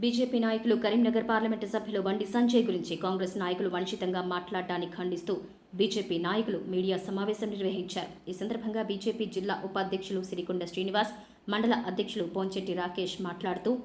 BJP నాయకులు Karimnagar parliament సభ్యులు బండి సంజయ్ గురించి కాంగ్రెస్ నాయకులు వంచితంగా మాట్లాడడాన్ని ఖండిస్తూ బీజేపీ నాయకులు మీడియా సమావేశం నిర్వహించారు. ఈ సందర్భంగా బీజేపీ జిల్లా ఉపాధ్యక్షులు సిరికొండ శ్రీనివాస్ మండల అధ్యక్షులు పోంచెట్టి రాకేష్ మాట్లాడుతూ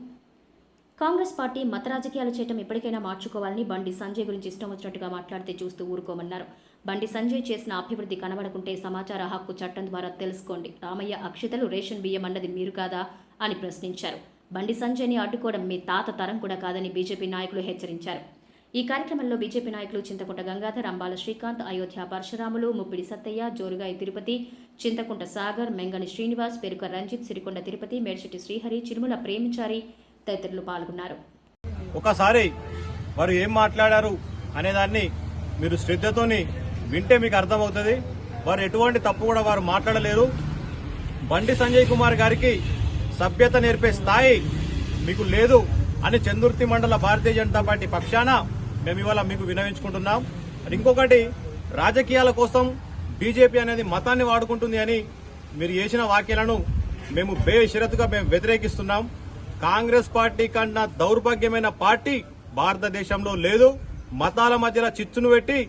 కాంగ్రెస్ పార్టీ మత రాజకీయాలు చేయటం ఎప్పటికైనా మార్చుకోవాలని బండి సంజయ్ గురించి ఇష్టం వచ్చినట్టుగా మాట్లాడితే చూస్తూ ఊరుకోమన్నారు. బండి సంజయ్ చేసిన అభివృద్ధి కనబడకుంటే సమాచార హక్కు చట్టం ద్వారా తెలుసుకోండి. రామయ్య అక్షితలు రేషన్ బియ్యం అన్నది మీరు కాదా? అని ప్రశ్నించారు. బండి సంజయ్ని అడ్డుకోవడం మీ తాత తరం కూడా కాదని బీజేపీ నాయకులు హెచ్చరించారు. ఈ కార్యక్రమంలో బీజేపీ నాయకులు చింతకుంట గంగాధర్ అంబాల శ్రీకాంత్ అయోధ్య పరశురాములు ముప్పిడి సత్తయ్య జోరుగాయి తిరుపతి చింతకుంట సాగర్ మెంగని శ్రీనివాస్ పెరుక రంజిత్ సిరికొండ తిరుపతి మేడ్చెట్టి శ్రీహరి చిరుమల ప్రేమిచారి తదితరులు పాల్గొన్నారు. ఒకసారి వారు ఏం మాట్లాడారు అనేదాన్ని మీరు శ్రద్ధతోని వింటే మీకు అర్థమవుతుంది. వారు ఎటువంటి తప్పు కూడా వారు మాట్లాడలేరు. బండి సంజయ్ కుమార్ గారికి సభ్యత నేర్పే స్థాయి మీకు లేదు అని చందుర్తి మండల భారతీయ జనతా పార్టీ పక్షాన మేము ఇవాళ మీకు వినవించుకుంటున్నాం. ఇంకొకటి రాజకీయాల కోసం బీజేపీ అనేది మతాన్ని వాడుకుంటుంది అని మీరు చేసిన వ్యాఖ్యలను మేము బేషరతుగా మేము వ్యతిరేకిస్తున్నాం. కాంగ్రెస్ పార్టీ కన్నా దౌర్భాగ్యమైన పార్టీ భారతదేశంలో లేదు. మతాల మధ్యలో చిచ్చును పెట్టి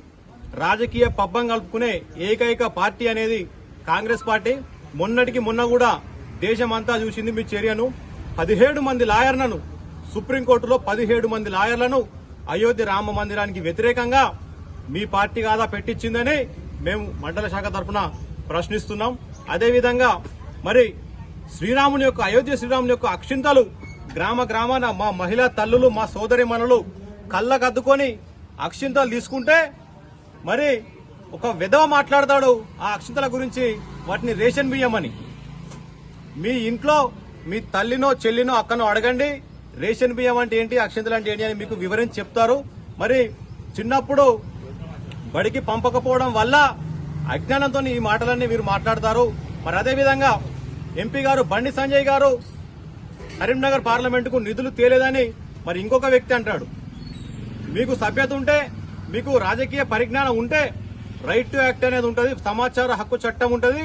రాజకీయ పబ్బం కలుపుకునే ఏకైక పార్టీ అనేది కాంగ్రెస్ పార్టీ. మొన్నటికి మొన్న కూడా దేశమంతా చూసింది మీ చర్యను. పదిహేడు మంది లాయర్లను సుప్రీంకోర్టులో పదిహేడు మంది లాయర్లను అయోధ్య రామ మందిరానికి వ్యతిరేకంగా మీ పార్టీ కాదా పెట్టించిందని మేము మండల శాఖ తరఫున ప్రశ్నిస్తున్నాం. అదేవిధంగా మరి శ్రీరాముని యొక్క అయోధ్య శ్రీరాముని యొక్క అక్షింతలు గ్రామ గ్రామాన మా మహిళా తల్లులు మా సోదరి మనలు కళ్ళకద్దుకొని అక్షింతలు తీసుకుంటే మరి ఒక విధవ మాట్లాడతాడు ఆ అక్షింతల గురించి వాటిని రేషన్ బియ్యం అని మీ ఇంట్లో మీ తల్లినో చెల్లినో అక్కనో అడగండి. రేషన్ బియ్యం అంటే ఏంటి అక్షింతలు అంటే ఏంటి అని మీకు వివరించి చెప్తారు. మరి చిన్నప్పుడు బడికి పంపకపోవడం వల్ల అజ్ఞానంతో ఈ మాటలన్నీ మీరు మాట్లాడతారు. మరి అదేవిధంగా ఎంపీ గారు బండి సంజయ్ గారు కరీంనగర్ పార్లమెంటుకు నిధులు తేలేదని మరి ఇంకొక వ్యక్తి అంటాడు. మీకు సభ్యత ఉంటే మీకు రాజకీయ పరిజ్ఞానం ఉంటే రైట్ టు యాక్ట్ అనేది ఉంటుంది సమాచార హక్కు చట్టం ఉంటుంది.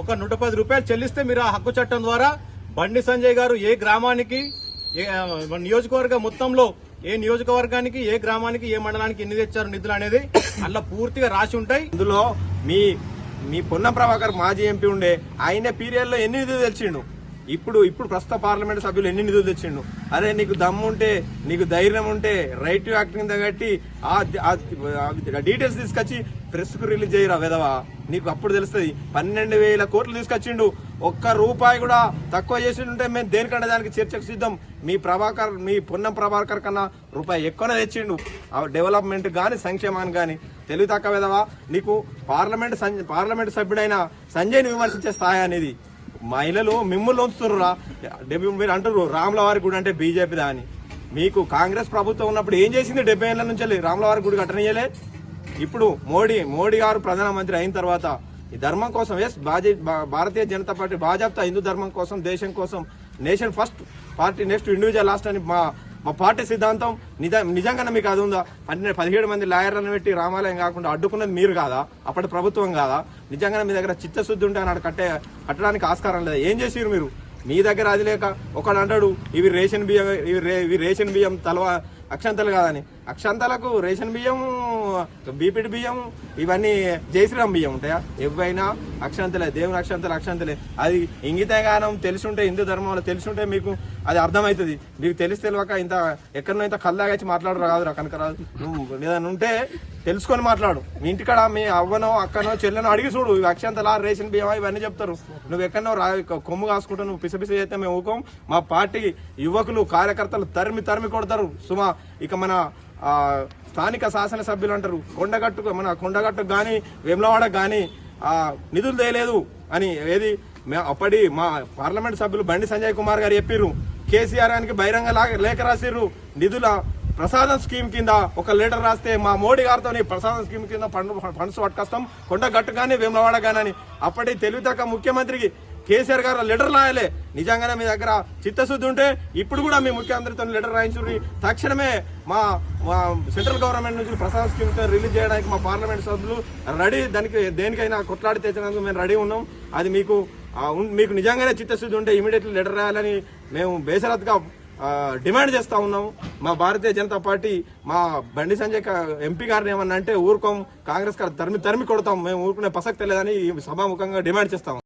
ఒక నూట పది రూపాయలు చెల్లిస్తే మీరు ఆ హక్కు చట్టం ద్వారా బండి సంజయ్ గారు ఏ గ్రామానికి ఏ నియోజకవర్గ మొత్తంలో ఏ నియోజకవర్గానికి ఏ గ్రామానికి ఏ మండలానికి ఎన్ని తెచ్చారు నిధులు అనేది అలా పూర్తిగా రాసి ఉంటాయి. ఇందులో మీ మీ పొన్న ప్రభాకర్ మాజీ ఎంపీ ఉండే ఆయన పీరియడ్లో ఎన్ని నిధులు తెచ్చిండు? ఇప్పుడు ఇప్పుడు ప్రస్తుత పార్లమెంట్ సభ్యులు ఎన్ని నిధులు తెచ్చిండు? అరే నీకు దమ్ము ఉంటే నీకు ధైర్యం ఉంటే రైట్ యాక్ట్ కింద కట్టి ఆ డీటెయిల్స్ తీసుకొచ్చి ప్రెస్కు రిలీజ్ చేయరా విధవా? నీకు అప్పుడు తెలుస్తుంది. పన్నెండు వేల కోట్లు తీసుకొచ్చిండు. ఒక్క రూపాయి కూడా తక్కువ చేసిండుంటే మేము దేనికంటే దానికి చర్చకు సిద్ధం. మీ ప్రభాకర్ మీ పొన్నం ప్రభాకర్ కన్నా రూపాయి ఎక్కువనే తెచ్చిండు. ఆ డెవలప్మెంట్ కానీ సంక్షేమాన్ని కానీ తెలివి తక్కువ విధవా నీకు పార్లమెంట్ సం- పార్లమెంట్ సభ్యుడైన సంజయ్ని విమర్శించే స్థాయి అనేది. మహిళలు మిమ్మల్ని ఉంచుతుర్రా డెబ్బై మీరు అంటారు రాములవారి గుడి అంటే బీజేపీ దాని మీకు కాంగ్రెస్ ప్రభుత్వం ఉన్నప్పుడు ఏం చేసింది డెబ్బై ఏళ్ళ నుంచి రాములవారి గుడి కట్టనియలే ఇప్పుడు మోడీ మోడీ గారు ప్రధానమంత్రి అయిన తర్వాత ఈ ధర్మం కోసం ఎస్ భారతీయ జనతా పార్టీ భాజపా హిందూ ధర్మం కోసం దేశం కోసం nation first party next individual last అని మా మా పార్టీ సిద్ధాంతం నిజ నిజంగానే మీకు అది ఉందా? పన్నెండు పదిహేడు మంది లాయర్లను పెట్టి రామాలయం కాకుండా అడ్డుకున్నది మీరు కాదా? అప్పటి ప్రభుత్వం కాదా? నిజంగానే మీ దగ్గర చిత్తశుద్ధి ఉంటే అన్నాడు కట్టే కట్టడానికి ఆస్కారం లేదా? ఏం చేసిరు మీరు? మీ దగ్గర అది లేక ఒకడు అంటాడు ఇవి రేషన్ బియ్యం ఇవి ఇవి రేషన్ బియ్యం తలవా అక్షంతలు కాదని. అక్షంతలకు రేషన్ బియ్యం బీపీటీ బియ్యం ఇవన్నీ జయశ్రీరామ్ బియ్యం ఉంటాయా? ఎవైనా అక్షంతలే దేవుని అక్షంతలు అక్షంతలే. అది ఇంగితగానం తెలుసుంటే హిందూ ధర్మంలో తెలుసుంటే మీకు అది అర్థమవుతుంది. మీకు తెలిసి తెలియక ఇంత ఎక్కడనో ఇంత కల్లాగచ్చి మాట్లాడరు కాదురా కనుకరాదు నువ్వు ఏదైనా ఉంటే తెలుసుకొని మాట్లాడు. మీ ఇంటికాడ మీ అవ్వనో అక్కనో చెల్లెనో అడిగి చూడు. ఇవి అక్షంతలా రేషన్ బియ్యం ఇవన్నీ చెప్తారు. నువ్వు ఎక్కడో రా కొమ్ము కాసుకుంటూ నువ్వు పిసపిస చేస్తే మేము ఊకోం. మా పార్టీ యువకులు కార్యకర్తలు తరిమి తరిమి కొడతారు. సుమా ఇక మన స్థానిక శాసనసభ్యులు అంటారు. కొండగట్టుకు మన కొండగట్టుకు కానీ వేములవాడకు కానీ నిధులు తేలేదు అని ఏది అప్పటి మా పార్లమెంట్ సభ్యులు బండి సంజయ్ కుమార్ గారు చెప్పిర్రు. కేసీఆర్ గారికి బహిరంగ లా- లేఖ రాసిర్రు. నిధుల ప్రసాదం స్కీమ్ కింద ఒక లెటర్ రాస్తే మా మోడీ గారితో ప్రసాదం స్కీమ్ కింద పండు ఫండ్స్ పట్టుకొస్తాం కొండ గట్టు కానీ వేములవాడ కానీ అప్పటి తెలివితక ముఖ్యమంత్రికి కేసీఆర్ గారు లెటర్ రాయలే. నిజంగానే మీ దగ్గర చిత్తశుద్ధి ఉంటే ఇప్పుడు కూడా మీ ముఖ్యమంత్రితో లెటర్ రాయించుకుని తక్షణమే మా సెంట్రల్ గవర్నమెంట్ నుంచి ప్రసాద్ స్కీమ్ రిలీజ్ చేయడానికి మా పార్లమెంట్ సభ్యులు రెడీ దానికి దేనికైనా కొట్లాడి తెచ్చినందుకు మేము రెడీ ఉన్నాం. అది మీకు మీకు నిజంగానే చిత్తశుద్ధి ఉంటే ఇమీడియట్లీ లెటర్ రాయాలని మేము బేసరత్గా డిమాండ్ చేస్తా ఉన్నాము మా భారతీయ జనతా పార్టీ మా బండి సంజయ్ ఎంపీ గారిని ఏమన్నా అంటే ఊరుకోం కాంగ్రెస్ గారు తరిమి తరిమి కొడతాం. మేము ఊరుకునే ప్రసక్తి లేదని సభాముఖంగా డిమాండ్ చేస్తాము